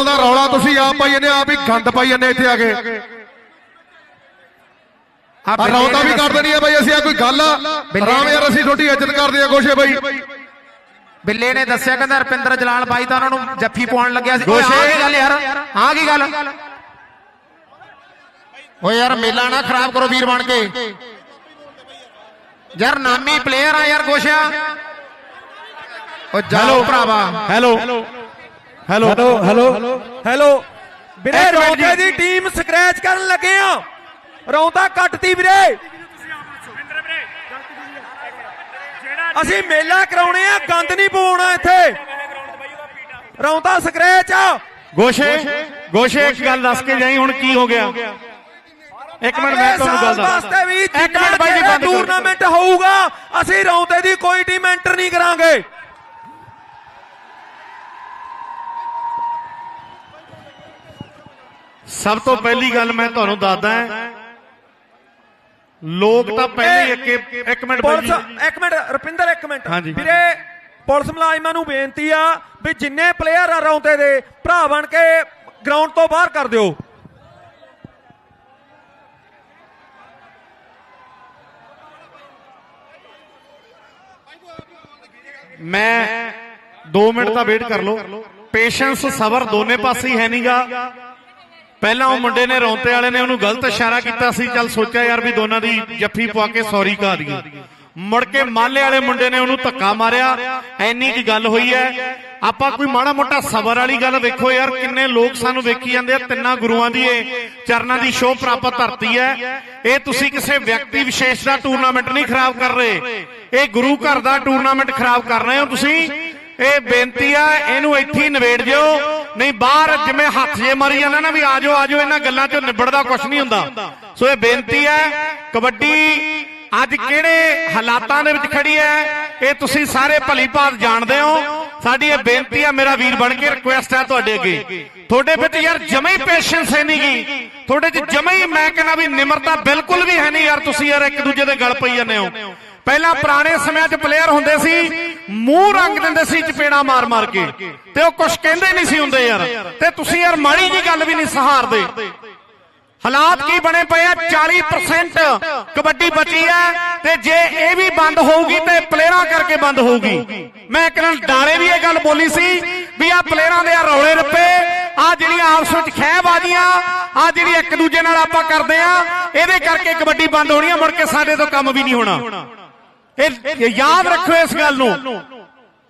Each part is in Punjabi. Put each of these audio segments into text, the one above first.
ਅਸੀਂ ਆਪ ਪਾਈ ਜੰਨੇ ਆਪ ਹੀ ਗੰਦ ਪਾਈ ਜੰਨੇ ਇੱਥੇ ਆ ਕੇ। ਆ ਰੌਂਦਾ ਵੀ ਕਰ ਦੇਣੀ ਆ ਬਾਈ ਅਸੀਂ ਆ ਕੋਈ ਗੱਲ ਆ। ਰਾਮ ਯਾਰ ਅਸੀਂ ਤੁਹਾਡੀ ਇੱਜ਼ਤ ਕਰਦੇ ਆ ਗੋਸ਼ੇ ਬਾਈ। ਬਿੱਲੇ ਨੇ ਦੱਸਿਆ ਕਹਿੰਦਾ ਰਪਿੰਦਰ ਜਲਾਲ ਬਾਈ ਤਾਂ ਉਹਨਾਂ ਨੂੰ ਜੱਫੀ ਪਾਉਣ ਲੱਗਿਆ ਸੀ। ਗੋਸ਼ੇ। ਕੀ ਗੱਲ ਯਾਰ ਆਹ ਕੀ ਗੱਲ? ਓਏ ਯਾਰ ਮੇਲਾ ਨਾ ਖਰਾਬ ਕਰੋ ਵੀਰ ਬਣ ਕੇ। ਯਾਰ ਨਾਮੀ ਪਲੇਅਰ ਆ ਯਾਰ ਗੋਸ਼ਿਆ ਓ ਜਾਓ ਭਰਾਵਾ। Hello hello hello hello hello ਵੀਰੇ ਜੀ। ਦੀ ਟੀਮ ਸਕ੍ਰੈਚ ਕਰਨ ਲੱਗੇ ਆ। ਰੌਂਦਾ ਕੱਟਤੀ ਵੀਰੇ। ਅਸੀਂ ਮੇਲਾ ਕਰਾਉਣੇ ਆ ਗੰਦ ਨਹੀਂ ਪਵਾਉਣਾ ਇੱਥੇ। ਰੌਂਦਾ ਸਕ੍ਰੈਚ ਆ। ਗੋਸ਼ੇ ਗੋਸ਼ੇ ਇੱਕ ਗੱਲ ਦੱਸ ਕੇ ਜਾਈ ਹੁਣ ਕੀ ਹੋ ਗਿਆ? ਇੱਕ ਮਿੰਟ ਮੈਂ ਤੁਹਾਨੂੰ ਗੱਲ ਸਾਲ ਵਾਸਤੇ ਵੀ ਦੱਸ ਇੱਕ ਮਿੰਟ ਬਾਈ ਜੀ ਬੰਦ ਕਰੋ। ਟੂਰਨਾਮੈਂਟ ਹੋਊਗਾ ਅਸੀਂ ਰੌਂਦੇ ਦੀ ਕੋਈ ਟੀਮ ਐਂਟਰ ਨਹੀਂ ਕਰਾਂਗੇ। ਸਭ ਤੋਂ ਪਹਿਲੀ ਗੱਲ ਮੈਂ ਤੁਹਾਨੂੰ ਦੱਸਦਾ ਲੋਕ ਤਾਂ ਪਹਿਲੇ ਇੱਕ ਇੱਕ ਮਿੰਟ ਪੁਲਿਸ ਇੱਕ ਮਿੰਟ ਰੁਪਿੰਦਰ ਇੱਕ ਮਿੰਟ। ਵੀਰੇ ਪੁਲਿਸ ਮੁਲਾਜ਼ਮਾਂ ਨੂੰ ਬੇਨਤੀ ਆ ਵੀ ਜਿੰਨੇ ਪਲੇਅਰ ਆ ਰੌਂਦੇ ਦੇ ਭਰਾ ਬਣ ਕੇ ਗਰਾਊਂਡ ਤੋਂ ਬਾਹਰ ਕਰ ਦਿਓ। ਮੈਂ 2 ਮਿੰਟ ਤਾਂ ਵੇਟ ਕਰ ਲਓ। ਪੇਸ਼ੈਂਸ ਸਬਰ ਦੋਨੇ ਪਾਸੇ ਹੀ ਹੈ ਨਹੀਂਗਾ ਪਹਿਲਾਂ ਉਹ ਮੁੰਡੇ ਨੇ ਰੌਂਤੇ ਵਾਲੇ ਨੇ ਉਹਨੂੰ ਗਲਤ ਇਸ਼ਾਰਾ ਕੀਤਾ ਸੀ ਚੱਲ ਸੋਚਿਆ ਯਾਰ ਵੀ ਦੋਨਾਂ ਦੀ ਜੱਫੀ ਪਵਾ ਕੇ ਸੌਰੀ ਕਹਾ ਦਈਏ। ਮੁੜ ਕੇ ਮਾਲੇ ਵਾਲੇ ਮੁੰਡੇ ਨੇ ਉਹਨੂੰ ਧੱਕਾ ਮਾਰਿਆ। ਐਨੀ ਕੀ ਗੱਲ ਹੋਈ ਹੈ। ਆਪਾਂ ਕੋਈ ਮਾੜਾ ਮੋਟਾ ਸਬਰ ਵਾਲੀ ਗੱਲ ਵੇਖੋ ਯਾਰ ਕਿੰਨੇ ਲੋਕ ਸਾਨੂੰ ਵੇਖੀ ਜਾਂਦੇ ਆ ਤਿੰਨਾਂ ਗੁਰੂਆਂ ਦੀ ਇਹ ਚਰਨਾਂ ਦੀ ਸ਼ੋਅ ਪ੍ਰਾਪਤ ਧਰਤੀ ਹੈ। ਇਹ ਤੁਸੀਂ ਕਿਸੇ ਵਿਅਕਤੀ ਵਿਸ਼ੇਸ਼ ਦਾ ਟੂਰਨਾਮੈਂਟ ਨਹੀਂ ਖਰਾਬ ਕਰ ਰਹੇ। ਇਹ ਗੁਰੂ ਘਰ ਦਾ ਟੂਰਨਾਮੈਂਟ ਖਰਾਬ ਕਰ ਰਹੇ ਹੋ ਤੁਸੀਂ। ਇਹ ਬੇਨਤੀ ਆ ਇਹਨੂੰ ਇੱਥੇ ਹੀ ਨਿਬੇੜ ਦਿਓ। ਨਹੀਂ, ਬਾਹਰ ਜਿਵੇਂ ਹੱਥ ਜੇ ਮਾਰੀ ਜਾਂਦਾ ਨਾ ਵੀ ਆਜੋ ਆਜੋ, ਇਹਨਾਂ ਗੱਲਾਂ ਚੋਂ ਨਿਬੜਦਾ ਕੁਝ ਨਹੀਂ ਹੁੰਦਾ। ਸੋ ਇਹ ਬੇਨਤੀ ਹੈ, ਕਬੱਡੀ ਅੱਜ ਕਿਹੜੇ ਹਾਲਾਤਾਂ ਦੇ ਵਿੱਚ ਖੜੀ ਹੈ, ਇਹ ਤੁਸੀਂ ਸਾਰੇ ਭਲੀ ਭਾਤ ਜਾਣਦੇ ਹੋ। ਸਾਡੀ ਇਹ ਬੇਨਤੀ ਹੈ, ਮੇਰਾ ਵੀਰ ਬਣ ਕੇ ਰਿਕੁਐਸਟ ਹੈ ਤੁਹਾਡੇ ਅੱਗੇ। ਤੁਹਾਡੇ ਵਿੱਚ ਯਾਰ ਜਮੇ ਹੀ ਪੇਸ਼ੈਂਸ ਹੈ ਨਹੀਂਗੀ ਤੁਹਾਡੇ 'ਚ ਜਮੇ ਹੀ ਮੈਂ ਕਹਿੰਦਾ ਵੀ ਨਿਮਰਤਾ ਬਿਲਕੁਲ ਵੀ ਹੈ ਨਹੀਂ ਯਾਰ, ਤੁਸੀਂ ਯਾਰ ਇੱਕ ਦੂਜੇ ਦੇ ਗਲ ਪਈ ਜਾਂਦੇ ਹੋ। ਪਹਿਲਾਂ ਪੁਰਾਣੇ ਸਮਿਆਂ 'ਚ ਪਲੇਅਰ ਹੁੰਦੇ ਸੀ ਮੂੰਹ ਰੰਗ ਦਿੰਦੇ ਸੀ ਚਪੇੜਾ ਮਾਰ ਮਾਰ ਕੇ। ਤੇ ਉਹ ਕੁਝ ਕਹਿੰਦੇ ਨਹੀਂ ਸੀ ਹੁੰਦੇ ਯਾਰ। ਤੇ ਤੁਸੀਂ ਯਾਰ ਮਾੜੀ ਜੀ ਗੱਲ ਵੀ ਨਹੀਂ ਸਹਾਰਦੇ। ਹਾਲਾਤ ਕੀ ਬਣੇ ਪਏ ਆ? 40% ਕਬੱਡੀ ਬਚੀ ਹੈ ਤੇ ਜੇ ਇਹ ਵੀ ਬੰਦ ਹੋਊਗੀ ਤੇ ਪਲੇਅਰਾਂ ਕਰਕੇ ਬੰਦ ਹੋਊਗੀ। ਮੈਂ ਇੱਕ ਨਾਲ ਡਾਰੇ ਵੀ ਇਹ ਗੱਲ ਬੋਲੀ ਸੀ ਵੀ ਆ ਪਲੇਅਰਾਂ ਦੇ ਆ ਰੌਲੇ ਰੱਪੇ ਆ ਜਿਹੜੀਆਂ ਆਪਸ ਵਿੱਚ ਖਹਿਬਾਜ਼ੀਆਂ ਆ ਜਿਹੜੀ ਇੱਕ ਦੂਜੇ ਨਾਲ ਆਪਾਂ ਕਰਦੇ ਆ, ਇਹਦੇ ਕਰਕੇ ਕਬੱਡੀ ਬੰਦ ਹੋਣੀ ਆ, ਮੁੜ ਕੇ ਸਾਡੇ ਤੋਂ ਕੰਮ ਵੀ ਨਹੀਂ ਹੋਣਾ। ਇਹ ਯਾਦ ਰੱਖੋ ਇਸ ਗੱਲ ਨੂੰ।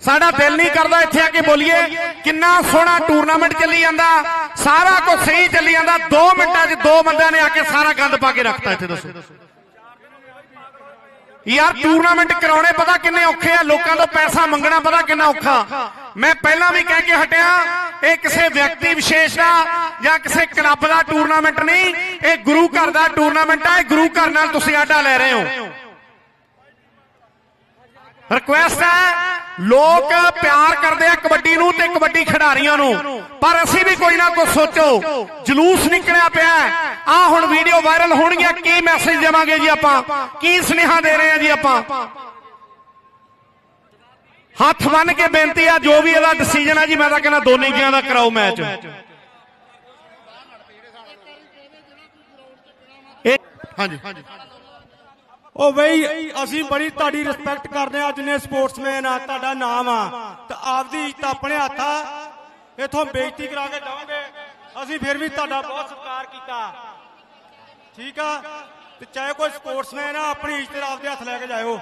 ਸਾਡਾ ਦਿਲ ਨਹੀਂ ਕਰਦਾ ਇੱਥੇ ਆ ਕੇ ਬੋਲੀਏ। ਕਿੰਨਾ ਸੋਹਣਾ ਟੂਰਨਾਮੈਂਟ ਚੱਲੀ ਜਾਂਦਾ। ਸਾਰਾ ਕੁਝ ਸਹੀ ਚੱਲੀ ਜਾਂਦਾ। 2 ਮਿੰਟਾਂ 'ਚ ਦੋ ਬੰਦਿਆਂ ਨੇ ਆ ਕੇ ਸਾਰਾ ਗੰਦ ਪਾ ਕੇ ਰੱਖਤਾ ਇੱਥੇ ਦੱਸੋ। ਯਾਰ ਟੂਰਨਾਮੈਂਟ ਕਰਾਉਣੇ ਪਤਾ ਕਿੰਨੇ ਔਖੇ ਆ। ਲੋਕਾਂ ਤੋਂ ਪੈਸਾ ਮੰਗਣਾ ਪਤਾ ਕਿੰਨਾ ਔਖਾ। ਮੈਂ ਪਹਿਲਾਂ ਵੀ ਕਹਿ ਕੇ ਹਟਿਆ ਇਹ ਕਿਸੇ ਵਿਅਕਤੀ ਵਿਸ਼ੇਸ਼ ਦਾ ਜਾਂ ਕਿਸੇ ਕਲੱਬ ਦਾ ਟੂਰਨਾਮੈਂਟ ਨਹੀਂ। ਇਹ ਗੁਰੂ ਘਰ ਦਾ ਟੂਰਨਾਮੈਂਟ ਆ। ਇਹ ਗੁਰੂ ਘਰ ਨਾਲ ਤੁਸੀਂ ਆਡਾ ਲੈ ਰਹੇ ਹੋ। ਰਿਕੁਐਸਟ ਹੈ ਲੋਕ ਪਿਆਰ ਕਰਦੇ ਆ ਕਬੱਡੀ ਨੂੰ ਤੇ ਕਬੱਡੀ ਖਿਡਾਰੀਆਂ ਨੂੰ। ਪਰ ਅਸੀਂ ਵੀ ਕੋਈ ਨਾ ਕੁਝ ਸੋਚੋ ਜਲੂਸ ਨਿਕਲਿਆ ਪਿਆ ਆ ਹੁਣ ਵੀਡੀਓ ਵਾਇਰਲ ਹੋਣਗੀਆਂ ਕੀ ਮੈਸੇਜ ਦੇਵਾਂਗੇ ਜੀ ਆਪਾਂ? ਕੀ ਸੁਨੇਹਾ ਦੇ ਰਹੇ ਆ ਜੀ ਆਪਾਂ? ਹੱਥ ਬੰਨ ਕੇ ਬੇਨਤੀ ਆ ਜੋ ਵੀ ਇਹਦਾ ਡਿਸੀਜਨ ਆ ਜੀ ਮੈਂ ਤਾਂ ਕਹਿੰਦਾ ਦੋਨੇ ਜੀਆਂ ਦਾ ਕਰਾਓ ਮੈਚ ਹਾਂਜੀ। ਹਾਂਜੀ। ਉਹ ਬਈ, ਅਸੀਂ ਬੜੀ ਤੁਹਾਡੀ ਰਿਸਪੈਕਟ ਕਰਦੇ ਆ ਜਿੰਨੇ ਸਪੋਰਟਸਮੈਨ ਆ, ਤੁਹਾਡਾ ਨਾਮ ਆ। ਤੇ ਆਪਦੀ ਇੱਜ਼ਤ ਆਪਣੇ ਹੱਥ ਆ। ਇਥੋਂ ਬੇਇੱਜ਼ਤੀ ਕਰਾ ਕੇ ਜਾਓਗੇ ਅਸੀਂ ਫਿਰ ਵੀ ਤੁਹਾਡਾ ਬਹੁਤ ਸਤਿਕਾਰ ਕੀਤਾ। ਠੀਕ ਆ? ਤੇ ਚਾਹੇ ਕੋਈ ਸਪੋਰਟਸਮੈਨ ਆ, ਆਪਣੀ ਇੱਜ਼ਤ ਆਪਦੇ ਹੱਥ ਲੈ ਕੇ ਜਾਇਓ।